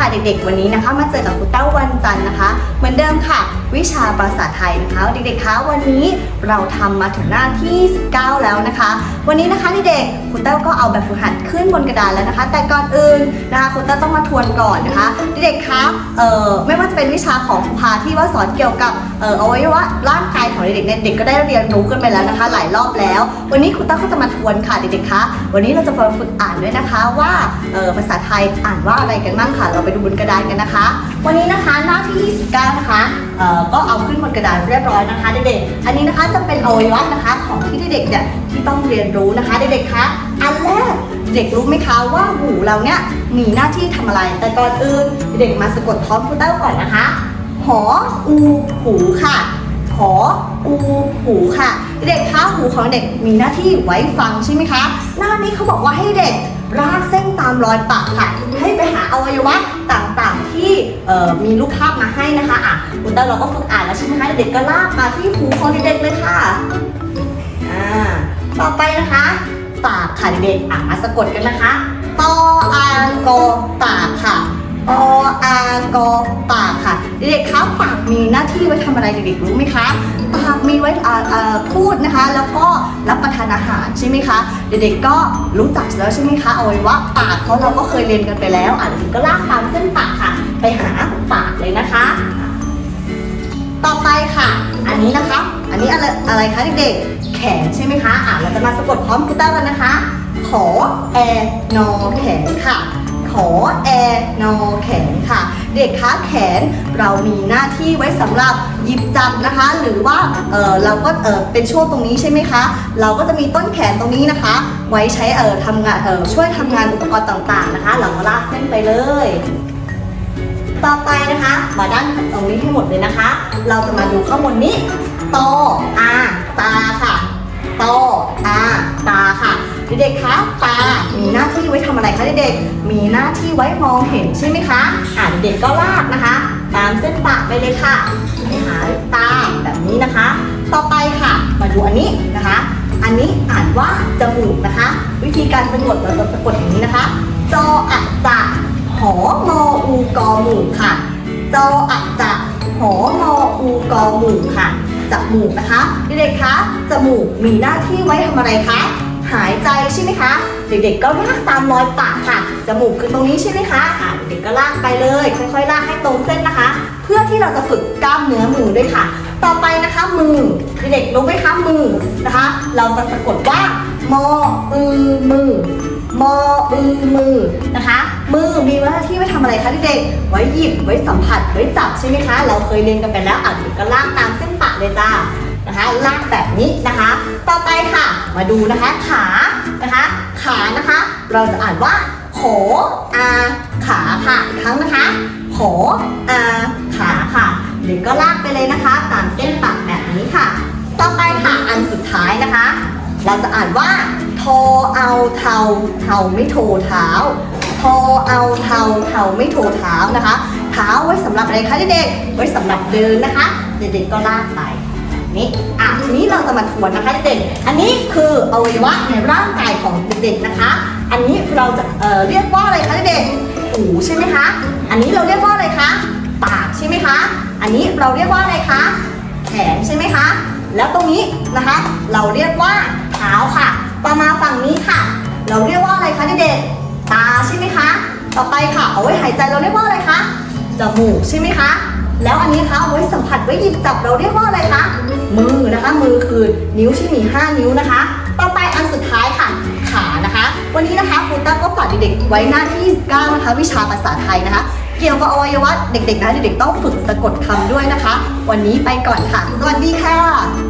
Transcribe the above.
ค่ะเด็กๆ วันนี้นะคะ มาเจอกับครูเต้าวันจันทร์นะคะ เหมือนเดิมค่ะ วิชาภาษาไทยนะคะ เด็กๆคะวันนี้เราทำมาถึงหน้าที่ 19 แล้วนะคะ วันนี้นะคะเด็กๆครูเต้าก็เอาแบบฝึกหัดขึ้นบนกระดานแล้วนะคะ แต่ก่อนอื่นนะคะครูเต้าต้องมาทวนก่อนนะคะ เด็กๆคะเอ่อไม่ว่าจะเป็นวิชาของครูพาที่ว่าสอนเกี่ยวกับเอ่ออวัยวะร่างกาย ของเด็กๆเนี่ยเด็กก็ได้เรียนรู้กันไปแล้วนะคะ หลายรอบแล้ว วันนี้ครูเต้าก็จะมาทวนค่ะเด็กๆคะวันนี้เราจะมาฝึกอ่านด้วยนะคะว่าภาษาไทยอ่านว่าอะไรกันบ้างค่ะ เราไปดูบนกระดานกันนะคะ วันนี้นะคะหน้าที่29นะคะก็เอาขึ้นบนกระดานเรียบร้อยนะคะเด็กๆอันนี้นะคะจะเป็นอวัยวะนะคะของที่เด็กๆเนี่ยที่ต้องเรียนรู้นะคะเด็กๆคะอันแรกเด็กรู้ไหมคะว่าหูเราเนี่ยมีหน้าที่ทำอะไร แต่ก่อนอื่นเด็กมาสะกดพร้อมครูเต้าก่อนนะคะ หออูหูค่ะ ออูหูค่ะ เด็กคะหูของเด็กมีหน้าที่ไว้ฟังใช่ไหมคะ หน้านี้เขาบอกว่าให้เด็กรากเส้นตามรอยปากค่ะ ให้ไปหาอวัยวะต่างๆที่เอ่อมีรูปภาพมาให้นะคะอะคุณต้าเราก็ฝึกอ่านแล้วใช่ไหมคะเด็กก็ลากมาที่หูของเด็กเลยค่ะอ่าต่อไปนะคะปากค่ะเด็กอะมาสะกดกันนะคะตออากอปากค่ะ ออากอปากค่ะ เด็กๆคะปากมีหน้าที่ไว้ทำอะไรเด็กๆรู้ไหมคะ ปากมีไว้พูดนะคะ แล้วก็รับประทานอาหารใช่ไหมคะ เด็กๆก็รู้จักแล้วใช่ไหมคะเอาไว้ว่าปากเพราะเราก็เคยเรียนกันไปแล้วอะเด็กก็ลากตามเส้นปากค่ะ ไปหาปากเลยนะคะ ต่อไปค่ะ อันนี้นะคะ อันนี้อะไรอะไรคะเด็กๆแขนใช่ไหมคะอะเราจะมาสะกดพร้อมครูเต้ากันนะคะ ขอแอนอแขนค่ะ แอนอแขนค่ะ เด็กคะแขนเรามีหน้าที่ไว้สำหรับหยิบจับนะคะ หรือว่าเออเราก็เออเป็นช่วงตรงนี้ใช่ไหมคะ เราก็จะมีต้นแขนตรงนี้นะคะ ไว้ใช้เออทำงานเออช่วยทำงานอุปกรณ์ต่างๆนะคะ เราก็ลากเส้นไปเลยต่อไปนะคะ มาด้านตรงนี้ให้หมดเลยนะคะ เราจะมาดูข้างบนนี้ตออาตาค่ะตออาตาค่ะ เด็กๆคะตา มีหน้าที่ไว้ทำอะไรคะเด็กๆ มีหน้าที่ไว้มองเห็นใช่ไหมคะอ่าเด็กก็ลากนะคะ ตามเส้นปากไปเลยค่ะไปหาตาแบบนี้นะคะ ต่อไปค่ะ มาดูอันนี้นะคะ อันนี้อ่านว่าจมูกนะคะ วิธีการสะกดเราจะสะกดอย่างนี้นะคะ จออะจะหอมออูกอหมูค่ะ จออะจะหอมออูกอหมูค่ะจมูกนะคะเด็กๆคะจมูกมีหน้าที่ไว้ทำอะไรคะ หายใจใช่ไหมคะ เด็กๆก็ลากตามรอยปากค่ะ จมูกคือตรงนี้ใช่ไหมคะอะเด็กๆก็ลากไปเลย ค่อยๆลากให้ตรงเส้นนะคะ เพื่อที่เราจะฝึกกล้ามเนื้อมือด้วยค่ะ ต่อไปนะคะมือเด็กๆรู้ไหมคะมือนะคะ เราจะสะกดว่ามออือมือมออือมือนะคะ มือมีหน้าที่ไว้ทำอะไรคะเด็กๆไว้หยิบไว้สัมผัสไว้จับใช่ไหมคะ เราเคยเรียนกันไปแล้วอะเด็กก็ลากตามเส้นปะเลยจ้า นะคะลากแบบนี้นะคะ ต่อไปค่ะ มาดูนะคะขานะคะ ขานะคะ เราจะอ่านว่าขออาขาค่ะอีกครั้งนะคะขออาขาค่ะเด็กก็ลากไปเลยนะคะตามเส้นปะแบบนี้ค่ะ ต่อไปค่ะอันสุดท้ายนะคะ เราจะอ่านว่าทอเอาเทาเทาไม่โทเท้าทอเอาเทาเทาไม่โทเท้านะคะ เท้าไว้สำหรับอะไรคะเด็กๆไว้สำหรับเดินนะคะ เด็กๆก็ลากไป นี่อะทีนี้เราจะมาทวนนะคะเด็กอันนี้คืออวัยวะในร่างกายของเด็กๆนะคะ อันนี้เราจะเอ่อเรียกว่าอะไรคะเด็กหูใช่ไหมคะ อันนี้เราเรียกว่าอะไรคะ ปากใช่ไหมคะ อันนี้เราเรียกว่าอะไรคะ แขนใช่ไหมคะ แล้วตรงนี้นะคะ เราเรียกว่าเท้าค่ะ ต่อมาฝั่งนี้ค่ะ เราเรียกว่าอะไรคะเด็กตาใช่ไหมคะ ต่อไปค่ะ เอาไว้หายใจเราเรียกว่าอะไรคะ จมูกใช่ไหมคะ แล้วอันนี้คะเอาไว้สัมผัสไว้หยิบจับเราเรียกว่าอะไรคะมือนะคะ มือคือนิ้วที่มี5นิ้วนะคะ ต่อไปอันสุดท้ายค่ะขานะคะ วันนี้นะคะครูตั้งก็ฝากเด็กๆไว้หน้าที่9นะคะ วิชาภาษาไทยนะคะ เกี่ยวกับอวัยวะเด็กๆนะเด็กๆต้องฝึกสะกดคำด้วยนะคะ วันนี้ไปก่อนค่ะ สวัสดีค่ะ